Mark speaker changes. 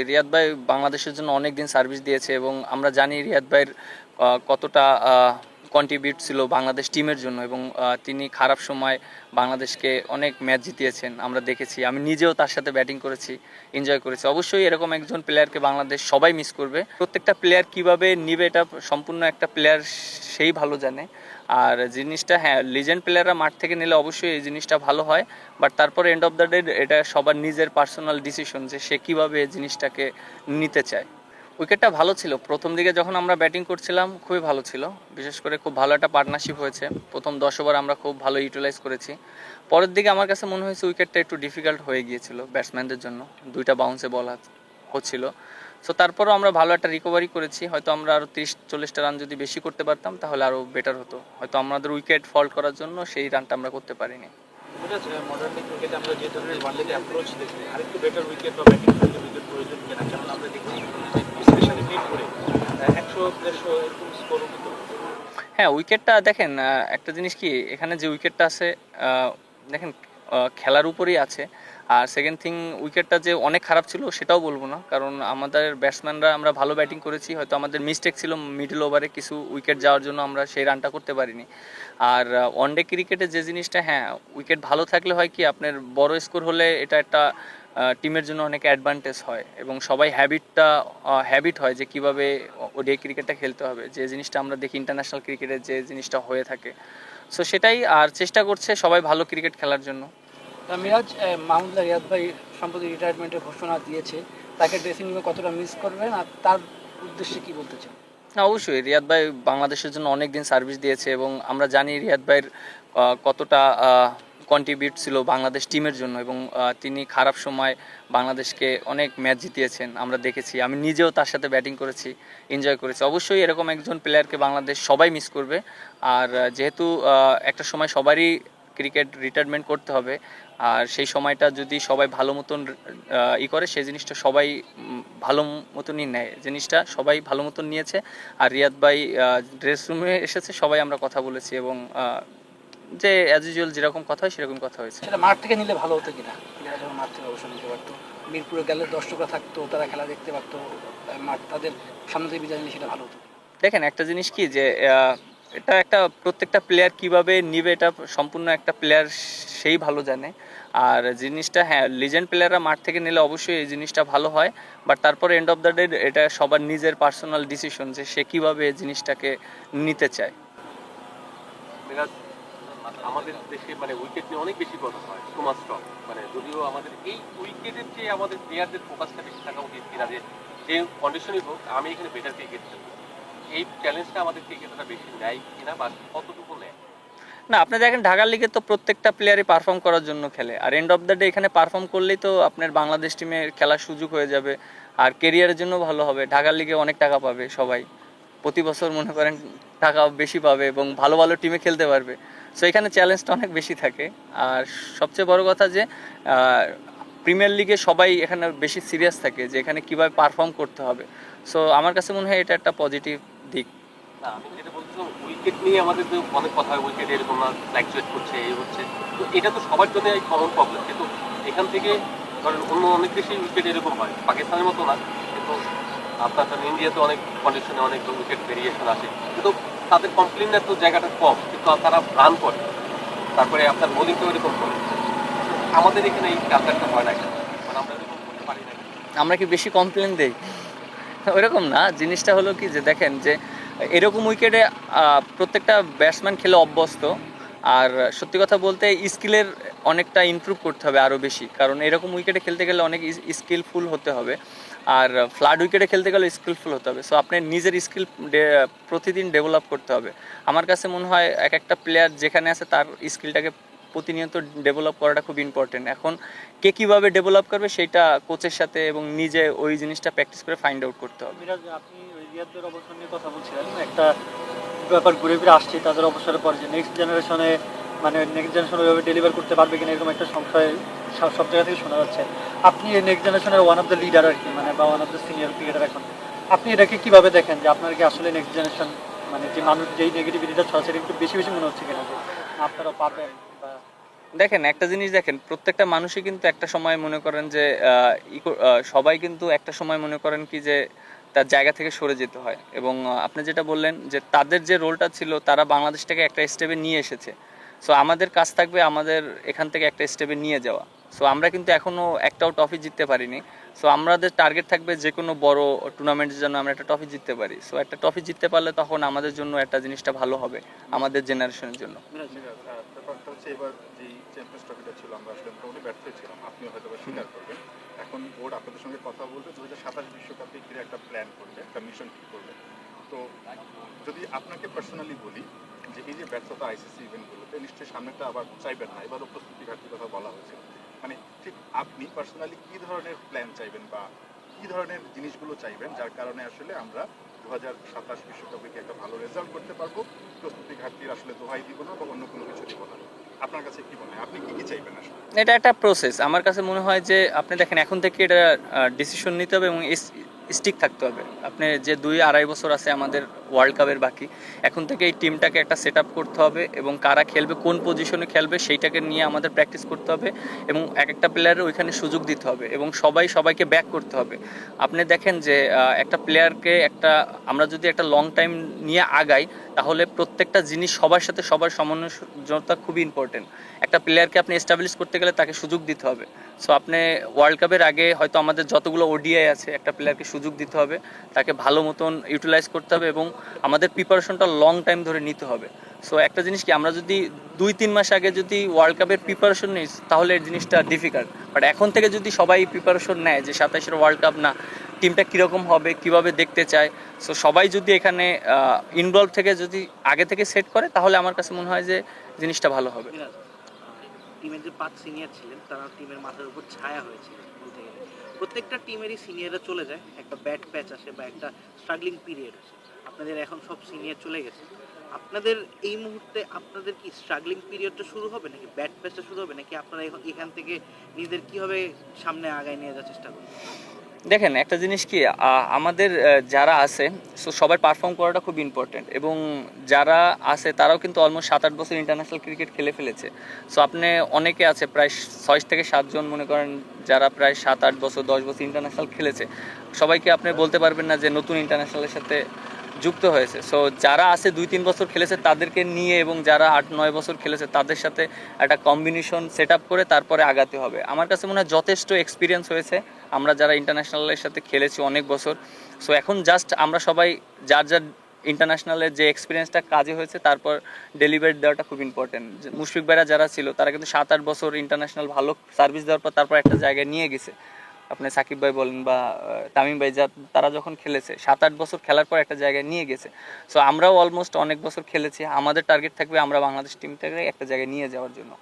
Speaker 1: রিয়াদ ভাই বাংলাদেশের জন্য অনেক দিন সার্ভিস দিয়েছে এবং আমরা জানি রিয়াদ ভাইয়ের কতটা কন্ট্রিবিউট ছিল বাংলাদেশ টিমের জন্য এবং তিনি খারাপ সময় বাংলাদেশকে অনেক ম্যাচ জিতিয়েছেন, আমরা দেখেছি। আমি নিজেও তার সাথে ব্যাটিং করেছি এনজয় করেছি। অবশ্যই এরকম একজন প্লেয়ারকে বাংলাদেশ সবাই মিস করবে। প্রত্যেকটা প্লেয়ার কীভাবে নিবে এটা সম্পূর্ণ একটা প্লেয়ার সেই ভালো জানে। আর জিনিসটা হ্যাঁ লিজেন্ড প্লেয়াররা মাঠ থেকে নিলে অবশ্যই এই জিনিসটা ভালো হয় বাট তারপর এন্ড অফ দ্য ডে এটা সবার নিজের পার্সোনাল ডিসিশন যে সে কীভাবে এই জিনিসটাকে নিতে চায়। উইকেটটা ভালো ছিল। প্রথম দিকে যখন আমরা ব্যাটিং করছিলাম, খুবই ভালো ছিল। বিশেষ করে খুব ভালো একটা পার্টনারশিপ হয়েছে। প্রথম দশ ওভার আমরা খুব ভালো ইউটিলাইজ করেছি। পরের দিকে আমার কাছে মনে হয়েছে উইকেটটা একটু ডিফিকাল্ট হয়ে গিয়েছিল ব্যাটসম্যানদের জন্য। দুইটা বাউন্সে বল হচ্ছিল। সো তারপরও আমরা ভালো একটা রিকভারি করেছি। হয়তো আমরা আরও তিরিশ, চল্লিশটা রান যদি বেশি করতে পারতাম, তাহলে আরও বেটার হতো। হয়তো আমাদের উইকেট ফল্ট করার জন্য সেই রানটা আমরা করতে পারিনি।
Speaker 2: আমরা যে ধরনের
Speaker 1: হ্যাঁ উইকেটটা দেখেন একটা জিনিস কি, এখানে যে উইকেটটা আছে দেখেন খেলার উপরেই আছে। আর সেকেন্ড থিং উইকেটটা যে অনেক খারাপ ছিল, সেটাও বলব না। কারণ আমাদের ব্যাটসম্যানরা আমরা ভালো ব্যাটিং করেছি, হয়তো আমাদের মিস্টেক ছিল মিডল ওভারে কিছু উইকেট যাওয়ার জন্য আমরা সেই রানটা করতে পারিনি। আর ওয়ান ডে ক্রিকেটে যে জিনিসটা হ্যাঁ উইকেট ভালো থাকলে হয় কি, আপনার বড় স্কোর হলে এটা একটা টিমের জন্য অনেক অ্যাডভান্টেজ হয় এবং সবাই হ্যাবিটটা হ্যাবিট হয় যে কীভাবে ওডিআই ক্রিকেটটা খেলতে হবে। যে জিনিসটা আমরা দেখি ইন্টারন্যাশনাল ক্রিকেটে যে জিনিসটা হয়ে থাকে। সো সেটাই আর চেষ্টা করছে সবাই ভালো ক্রিকেট খেলার জন্য।
Speaker 3: তা মিরাজ মাহমুদুল্লাহ রিয়াদ ভাই সম্প্রতি রিটায়ারমেন্টের ঘোষণা দিয়েছে। তাকে ড্রেসিং রুমে কতটা মিস করবেন আর তার উদ্দেশ্যে কি বলতে চান?
Speaker 1: না অবশ্যই। রিয়াদ ভাই বাংলাদেশের জন্য অনেক দিন সার্ভিস দিয়েছে এবং আমরা জানি রিয়াদ ভাইয়ের কতটা কন্ট্রিবিউট ছিল বাংলাদেশ টিমের জন্য এবং তিনি খারাপ সময় বাংলাদেশকে অনেক ম্যাচ জিতিয়েছেন। আমরা দেখেছি, আমি নিজেও তার সাথে ব্যাটিং করেছি এনজয় করেছি। অবশ্যই এরকম একজন প্লেয়ারকে বাংলাদেশ সবাই মিস করবে। আর যেহেতু একটা সময় সবারই ক্রিকেট রিটায়ারমেন্ট করতে হবে, আর সেই সময়টা যদি সবাই ভালো মতন ই করে, সেই জিনিসটা সবাই ভালো মতনই নেয়। জিনিসটা সবাই ভালো মতন নিয়েছে। আর রিয়াদ ভাই ড্রেস রুমে এসেছে, সবাই আমরা কথা বলেছি এবং যে অ্যাজ ইউজুয়াল যেরকম কথা হয় সেরকম কথা হয়েছে।
Speaker 3: সেটা মাঠ থেকে নিলে ভালো হতো কিনা? প্লেয়ার যখন মাঠ থেকে অবসর নিতে পারতো মিরপুরে গেলে দর্শকরা থাকতো তারা খেলা দেখতে পারতো মাঠ তাদের সামনে থেকে বিদায় নিলে সেটা ভালো হতো
Speaker 1: দেখেন একটা জিনিস কি যে এটা একটা প্রত্যেকটা প্লেয়ার কীভাবে নিবে এটা সম্পূর্ণ একটা প্লেয়ার সেই ভালো জানে। আর জিনিসটা হ্যাঁ লিজেন্ড প্লেয়াররা মাঠ থেকে নিলে অবশ্যই এই জিনিসটা ভালো হয় বাট তারপর এন্ড অফ দ্য ডে এটা সবার নিজের পার্সোনাল ডিসিশন যে সে কীভাবে এই জিনিসটাকে নিতে চায়।
Speaker 4: আমাদের দেশে মানে উইকেট নিয়ে অনেক বেশি কথা হয় তোমার স্ট্রং মানে যদিও আমাদের এই উইকেটের চেয়ে আমাদের প্লেয়ারদের ফোকাসটা বেশি থাকা উচিত কিনা যে যে কন্ডিশনই হোক, আমি এখানে বেটার ক্রিকেট খেলব এই চ্যালেঞ্জটা আমাদের ক্রিকেটাররা বেশি নেয় কিনা বা কতটুকু নেয়?
Speaker 1: না, আপনি দেখেন ঢাকার লিগে তো প্রত্যেকটা প্লেয়ারই পারফর্ম করার জন্য খেলে। আর এন্ড অফ দ্য ডে এখানে পারফর্ম করলেই তো আপনার বাংলাদেশ টিমে খেলার সুযোগ হয়ে যাবে। আর কেরিয়ারের জন্য ভালো হবে। ঢাকার লিগে অনেক টাকা পাবে সবাই। প্রতি বছর মনে করেন টাকা বেশি পাবে এবং ভালো ভালো টিমে খেলতে পারবে। সো এখানে চ্যালেঞ্জটা অনেক বেশি থাকে। আর সবচেয়ে বড় কথা যে প্রিমিয়ার লিগে সবাই এখানে বেশি সিরিয়াস থাকে যে, এখানে কীভাবে পারফর্ম করতে হবে। সো আমার কাছে মনে হয় এটা একটা পজিটিভ দিক।
Speaker 4: যেটা বলছিলাম উইকেট নিয়ে আমাদের যে অনেক কথা হয় উইকেট এরকম করছে এই হচ্ছে। তো এটা তো সবার জন্য প্রবলেম কিন্তু এখান অন্য অনেক উইকেট এরকম হয়, পাকিস্তানের মতো না। কিন্তু ইন্ডিয়াতে অনেক অনেক উইকেট আসে। কিন্তু তাদের কমপ্লেনের তো জায়গাটা কম, কিন্তু তারা রান করে। তারপরে আপনার বোলিংটাও এরকম করে। আমাদের এখানে এই কালচারটা হয় মানে না।
Speaker 1: আমরা কি বেশি কমপ্লেন দেই? ওইরকম না। জিনিসটা হলো কি যে দেখেন যে, এরকম উইকেটে প্রত্যেকটা ব্যাটসম্যান খেলে অভ্যস্ত। আর সত্যি কথা বলতে স্কিলের অনেকটা ইমপ্রুভ করতে হবে আরও বেশি। কারণ এরকম উইকেটে খেলতে গেলে অনেক স্কিলফুল হতে হবে। আর ফ্লাড উইকেটে খেলতে গেলে স্কিলফুল হতে হবে। সো আপনার নিজের স্কিল প্রতিদিন ডেভেলপ করতে হবে। আমার কাছে মনে হয় এক একটা প্লেয়ার যেখানে আছে তার স্কিলটাকে প্রতিনিয়ত ডেভেলপ করাটা খুব ইম্পর্টেন্ট এখন কে কীভাবে ডেভেলপ করবে সেটা কোচের সাথে এবং নিজে ওই জিনিসটা প্র্যাকটিস করে ফাইন্ড আউট করতে হবে।
Speaker 2: আপনি অবসর কথা বলছিলেন। একটা ব্যাপার ঘুরে ফিরে আসছে তাদের অবসরের পর যে নেক্সট জেনারেশনে মানে নেক্সট জেনারেশন ওইভাবে ডেলিভার করতে পারবে কিনা এরকম একটা সংশয় সব জায়গা থেকে শোনা যাচ্ছে। আপনি নেক্সট জেনারেশনের ওয়ান অফ দ্য লিডার আর কি মানে বা one of the senior cricketer এখন। আপনি এটাকে দেখেন যে আপনার কি আসলে নেক্সট জেনারেশন মানে যে মানুষ, যেই নেগেটিভিটিটা একটু বেশি বেশি মনে হচ্ছে কিনা? আপনারা পারবেন বা
Speaker 1: দেখেন, একটা জিনিস দেখেন, প্রত্যেকটা মানুষই কিন্তু একটা সময় মনে করেন যে সবাই কিন্তু একটা সময় মনে করেন কি যে, তার জায়গা থেকে সরে যেতে হয়। এবং আপনি যেটা বললেন যে, তাদের যে রোলটা ছিল, তারা বাংলাদেশটাকে একটা স্টেপে নিয়ে এসেছে। সো আমাদের কাজ থাকবে আমাদের এখান থেকে একটা স্টেপে নিয়ে যাওয়া। সো আমরা কিন্তু এখনও একটাও ট্রফি জিততে পারিনি। সো আমাদের টার্গেট থাকবে যে কোনো বড় টুর্নামেন্টের জন্য আমরা একটা ট্রফি জিততে পারি। সো একটা ট্রফি জিততে পারলে তখন আমাদের জন্য একটা জিনিসটা ভালো হবে আমাদের জেনারেশনের জন্য।
Speaker 5: এখন বোর্ড আপনাদের সঙ্গে কথা বলবে। দু হাজার সাতাশ বিশ্বকাপে একটা প্ল্যান করবে, একটা মিশন করবে। তো যদি আপনাকে পার্সোনালি বলি যে এই যে ব্যর্থতা আইসিসি ইভেন্টগুলোতে নিশ্চয়ই সামনেটা আবার চাইবেন না, এবারও প্রস্তুতি ঘাটতির কথা বলা হয়েছে। মানে ঠিক আপনি পার্সোনালি কি ধরনের প্ল্যান চাইবেন বা কি ধরনের জিনিসগুলো চাইবেন যার কারণে আসলে আমরা দু হাজার সাতাশ বিশ্বকাপে একটা ভালো রেজাল্ট করতে পারব? প্রস্তুতি ঘাটতির আসলে দোহাই দিব না বা অন্য কোনো কিছু দিব না। আপনার কাছে কি মনে হয়? আপনি চাইবেন
Speaker 1: এটা একটা প্রসেস আমার কাছে মনে হয় যে আপনি দেখেন, এখন থেকে এটা ডিসিশন নিতে হবে এবং স্টিক থাকতে হবে। আপনি যে দুই আড়াই বছর আছে আমাদের ওয়ার্ল্ড কাপের বাকি। এখন থেকে এই টিমটাকে একটা সেট করতে হবে এবং কারা খেলবে, কোন পজিশনে খেলবে সেইটাকে নিয়ে আমাদের প্র্যাকটিস করতে হবে এবং এক একটা প্লেয়ারের ওইখানে সুযোগ দিতে হবে এবং সবাই সবাইকে ব্যাক করতে হবে। আপনি দেখেন যে একটা প্লেয়ারকে একটা, আমরা যদি একটা লং টাইম নিয়ে আগাই, তাহলে প্রত্যেকটা জিনিস সবার সাথে সবার সমন্বয়তা খুবই ইম্পর্টেন্ট একটা প্লেয়ারকে আপনি এস্টাবলিশ করতে গেলে তাকে সুযোগ দিতে হবে। সো আপনি ওয়ার্ল্ড কাপের আগে হয়তো আমাদের যতগুলো ওডিআই আছে, একটা প্লেয়ারকে সুযোগ দিতে হবে, তাকে ভালো মতন ইউটিলাইজ করতে হবে এবং আমাদের প্রিপারেশনটা লং টাইম ধরে নিতে হবে। সো একটা জিনিস কি, আমরা যদি দুই, তিন মাস আগে যদি ওয়ার্ল্ড কাপের প্রিপারেশন নিই, তাহলে এই জিনিসটা ডিফিকাল্ট বাট এখন থেকে যদি সবাই প্রিপারেশন নেয় যে সাতাশের ওয়ার্ল্ড কাপ না টিমটা কীরকম হবে, কীভাবে দেখতে চায় সো সবাই যদি এখানে ইনভলভ থেকে যদি আগে থেকে সেট করে, তাহলে আমার কাছে মনে হয় যে জিনিসটা ভালো হবে।
Speaker 6: টিমের যে পাঁচ সিনিয়র ছিলেন, তারা টিমের মাথার উপর ছায়া হয়েছিল প্রত্যেকটা টিমেরই সিনিয়ররা চলে যায়, একটা ব্যাড প্যাচ আসে বা একটা স্ট্রাগলিং পিরিয়ড আসে। আপনাদের এখন সব সিনিয়র চলে গেছে। আপনাদের এই মুহূর্তে আপনাদের কি স্ট্রাগলিং পিরিয়ডটা শুরু হবে নাকি ব্যাড প্যাচটা শুরু হবে নাকি আপনারা এখন এখান থেকে নিজেদের কীভাবে সামনে আগায় নিয়ে যাওয়ার চেষ্টা করবেন?
Speaker 1: দেখেন, একটা জিনিস কি আমাদের যারা আছে, সো সবার পারফর্ম করাটা খুব ইম্পর্টেন্ট এবং যারা আছে তারাও কিন্তু অলমোস্ট সাত আট বছর ইন্টারন্যাশনাল ক্রিকেট খেলে ফেলেছে। সো আপনি অনেকে আছে, প্রায় ছয় থেকে সাতজন মনে করেন যারা প্রায় সাত আট বছর, দশ বছর ইন্টারন্যাশনাল খেলেছে। সবাইকে আপনি বলতে পারবেন না যে নতুন ইন্টারন্যাশনালের সাথে যুক্ত হয়েছে। সো যারা আছে দুই তিন বছর খেলেছে তাদেরকে নিয়ে এবং যারা আট নয় বছর খেলেছে তাদের সাথে একটা কম্বিনেশন সেট করে তারপরে আগাতে হবে। আমার কাছে মনে হয় যথেষ্ট এক্সপিরিয়েন্স হয়েছে। আমরা যারা ইন্টারন্যাশনালের সাথে খেলেছি অনেক বছর। সো এখন জাস্ট আমরা সবাই যার যার ইন্টারন্যাশনালের যে এক্সপিরিয়েন্সটা কাজে হয়েছে তারপর ডেলিভারি দেওয়াটা খুব ইম্পর্টেন্ট মুশফিক ভাইরা যারা ছিল তারা কিন্তু সাত আট বছর ইন্টারন্যাশনাল ভালো সার্ভিস দেওয়ার পর তারপর একটা জায়গায় নিয়ে গেছে। আপনি সাকিব ভাই বলেন বা তামিম ভাই, যা তারা যখন খেলেছে, সাত, আট বছর খেলার পর একটা জায়গায় নিয়ে গেছে। সো আমরাও অলমোস্ট অনেক বছর খেলেছি। আমাদের টার্গেট থাকবে আমরা বাংলাদেশ টিমটাকে একটা জায়গায় নিয়ে যাওয়ার জন্য।